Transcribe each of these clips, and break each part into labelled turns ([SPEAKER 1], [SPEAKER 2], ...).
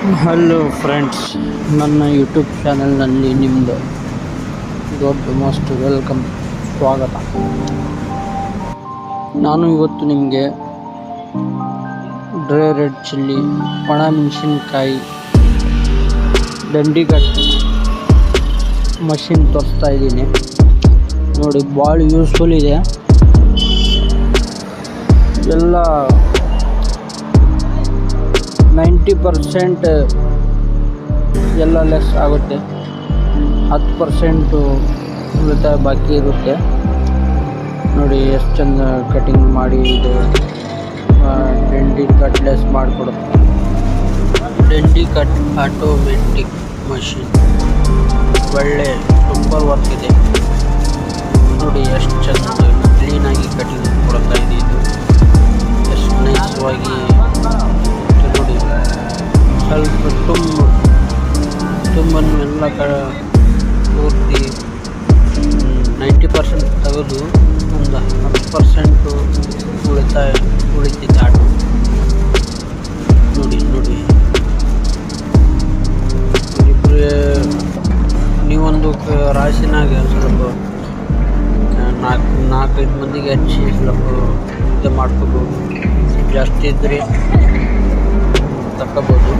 [SPEAKER 1] Hello friends ನನ್ನ YouTube ಚಾನಲ್ನಲ್ಲಿ ನಿಮ್ಮದು ದೊಡ್ಡ ಮೋಸ್ಟ್ ವೆಲ್ಕಮ್ ಸ್ವಾಗತ. ನಾನು ಇವತ್ತು ನಿಮಗೆ ಡ್ರೈ ರೆಡ್ ಚಿಲ್ಲಿ ಒಣ ಮೆಣಸಿನ್ಕಾಯಿ, ದಂಡಿಗಟ್ಟು ಮಷಿನ್ ತೋರಿಸ್ತಾ ಇದ್ದೀನಿ. ನೋಡಿ, ಭಾಳ ಯೂಸ್ಫುಲ್ ಇದೆ. ಎಲ್ಲ ನೈಂಟಿ ಪರ್ಸೆಂಟ್ ಎಲ್ಲ ಲೆಸ್ ಆಗುತ್ತೆ. ಹತ್ತು ಪರ್ಸೆಂಟು ಉಳಿತಾಯ ಬಾಕಿ ಇರುತ್ತೆ. ನೋಡಿ ಎಷ್ಟು ಚಂದ ಕಟಿಂಗ್ ಮಾಡಿ ಇದು ಡೆಂಡಿ ಕಟ್ ಲೆಸ್ ಮಾಡಿಕೊಡುತ್ತೆ ಡೆಂಡಿ ಕಟ್ ಆಟೋಮೆಟಿಕ್ ಮಷಿನ್ ಒಳ್ಳೆ ಸೂಪರ್ ವರ್ಕ್ ಇದೆ. ನೋಡಿ ಎಷ್ಟು ಚಂದ. ತುಂಬನ್ನು ಎಲ್ಲ ಕ ಪೂರ್ತಿ ನೈಂಟಿ ಪರ್ಸೆಂಟ್ ತೆಗೆದು ಒಂದು ಹತ್ತು ಪರ್ಸೆಂಟು ಉಳಿತಾಯ ಉಳಿತಿದ್ದ ಆಟೋ. ನೋಡಿ ನೋಡಿ. ನೀವೊಂದು ರಾಶಿನಾಗ ಸ್ವಲ್ಪ ನಾಲ್ಕು, ನಾಲ್ಕೈದು ಮಂದಿಗೆ ಹಚ್ಚಿ ಸ್ವಲ್ಪ ಇದು ಮಾಡ್ಕೋಬೋದು. ಜಾಸ್ತಿ ಇದ್ದರೆ ತಗೋಬೋದು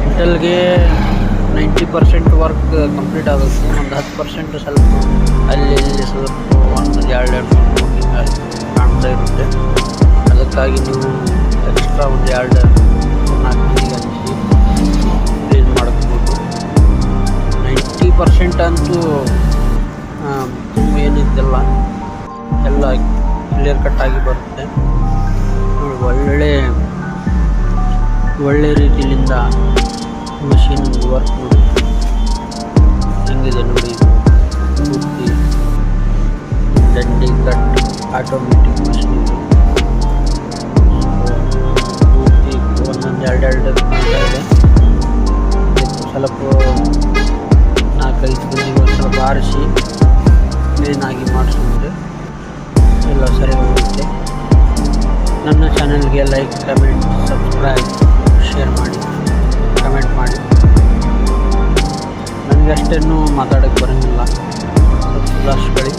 [SPEAKER 1] ಕ್ವಿಂಟಲ್ಗೆ ನೈಂಟಿ ಪರ್ಸೆಂಟ್ ವರ್ಕ್ ಕಂಪ್ಲೀಟ್ ಆಗುತ್ತೆ. ಒಂದು ಹತ್ತು ಪರ್ಸೆಂಟ್ ಸ್ವಲ್ಪ ಅಲ್ಲಿ ಇಲ್ಲಿ ಸ್ವಲ್ಪ ಒಂದು ಎರಡು ಎರಡು ಮೂರು ಕಾಣ್ತಾ ಇರುತ್ತೆ. ಅದಕ್ಕಾಗಿ ನೀವು ಎಕ್ಸ್ಟ್ರಾ ಒಂದು ಎರಡು ನಾಲ್ಕು ಮಂದಿಗೆ ಹಂಚಿ ಮಾಡ್ಕೋಬೋದು ನೈಂಟಿ ಪರ್ಸೆಂಟ್ ಅಂತೂ ತುಂಬ ಏನಿದ್ದಲ್ಲ, ಎಲ್ಲ ಕ್ಲಿಯರ್ ಕಟ್ಟಾಗಿ ಬರುತ್ತೆ. ಒಳ್ಳೆ ಒಳ್ಳೆ ರೀತಿಯಿಂದ ಮಷಿನ್ ವರ್ಕ್ ಹೆಂಗಿದೆ ನೋಡಿ. ಪೂರ್ತಿ ದಂಡಿ ಕಟ್ ಆಟೋಮೆಟಿಕ್ ಮಷೀನ್ ಇದೆ. ಪೂರ್ತಿ ಒಂದೊಂದು ಎರಡೆರಡು ಎರಡು ಇದೆ. ಸ್ವಲ್ಪ ನಾಲ್ಕೈದು ಒಂದು ಸ್ವಲ್ಪ ಆರಿಸಿ ಕ್ಲೀನಾಗಿ ಮಾಡಿಸಿದ್ರೆ ಎಲ್ಲ ಸರಿ ಹೋಗುತ್ತೆ. ನನ್ನ ಚಾನಲ್ಗೆ ಲೈಕ್ ಕಮೆಂಟ್ ಸಬ್ಸ್ಕ್ರೈಬ್ ಶೇರ್ ಮಾಡಿ. ಅಷ್ಟೇನು ಮಾತಾಡಕ್ಕೆ ಬರೋಂಗಿಲ್ಲ. ಸುಧಾರಿಸ್ಕೊಳ್ಳಿ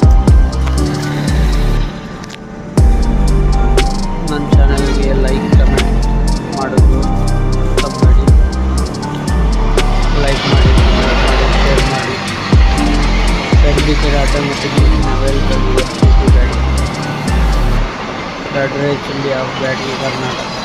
[SPEAKER 1] ನನ್ನ ಚಾನಲ್ಗೆ ಲೈಕ್ ಕಮೆಂಟ್ ಮಾಡೋದು ತಪ್ಪಬೇಡಿ ಲೈಕ್ ಮಾಡಿ ಶೇರ್ ಮಾಡಿ. ಖಂಡಿತ ಆಟೋಮೆಟಿಕ್ ವೆಲ್ಕಮ್ ಗಾಡಿ ಗಾಡಿ ಚಿಲ್ಲಿ ಆಫ್ ಗಾಡಿ ಕರ್ನಾಟಕ